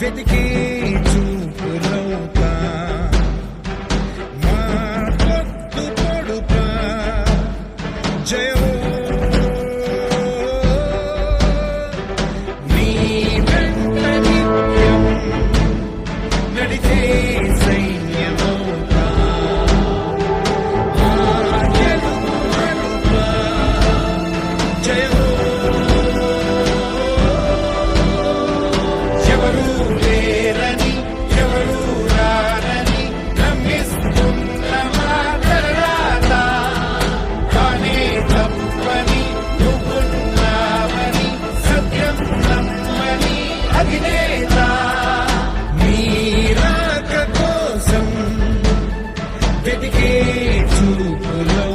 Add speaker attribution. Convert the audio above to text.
Speaker 1: బ్రతికి చూపులవుతా మా పొత్తు పొడుపా. జయ అధినేత మీ రాక కోసం వెతికే చూపులో